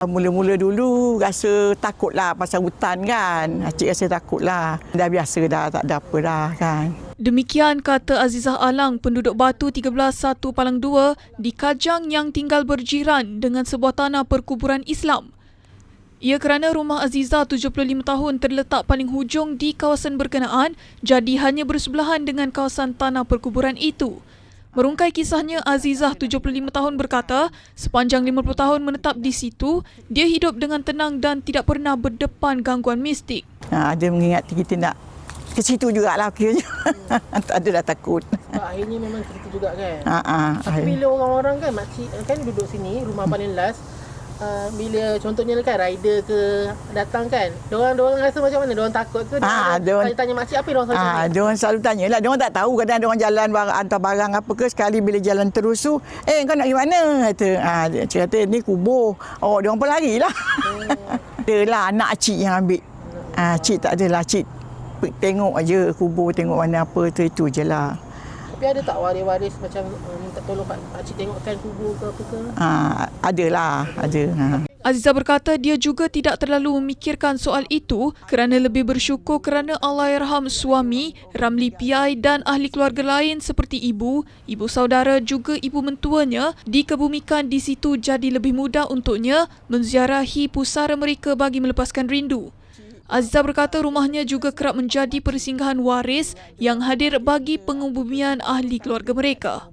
Mula-mula dulu rasa takut lah pasal hutan kan. Cik rasa takut lah. Dah biasa dah, tak ada apa dah kan. Demikian kata Azizah Alang, penduduk Batu 131 Palang 2 di Kajang yang tinggal berjiran dengan sebuah tanah perkuburan Islam. Ia kerana rumah Azizah 75 tahun terletak paling hujung di kawasan berkenaan jadi hanya bersebelahan dengan kawasan tanah perkuburan itu. Merungkai kisahnya, Azizah 75 tahun berkata, sepanjang 50 tahun menetap di situ, dia hidup dengan tenang dan tidak pernah berdepan gangguan mistik. Ha, dia mengingat kita nak ke situ jugalah akhirnya. tak ada dah takut. Sebab akhirnya memang cerita juga kan. Ha, ha, Tapi bila orang-orang kan makcik kan duduk sini rumah paling last uh, bila contohnya kan rider ke datang kan diorang diorang rasa macam mana diorang takut ke Ah, Diorang diorang- tanya, tanya makcik apa diorang selalu Ah, tanya dia orang selalu tanya lah. Dia orang tak tahu kadang dia orang jalan barang, hantar barang apa ke sekali bila jalan terus tu, eh kau nak pergi mana? Kata, ah, dia cik kata ni kubur. Oh, dia orang pun lari lah. dia lah anak cik yang ambil. Ah, cik tak adalah cik tengok aja kubur tengok mana apa tu itu je lah. Tapi ada tak waris-waris macam uh, minta tolong pak makcik tengokkan kubur ke apa ke Ah, adalah, ada. Ha. Aziza berkata dia juga tidak terlalu memikirkan soal itu kerana lebih bersyukur kerana Allahyarham suami, Ramli Piai dan ahli keluarga lain seperti ibu, ibu saudara juga ibu mentuanya dikebumikan di situ jadi lebih mudah untuknya menziarahi pusara mereka bagi melepaskan rindu. Aziza berkata rumahnya juga kerap menjadi persinggahan waris yang hadir bagi pengubumian ahli keluarga mereka.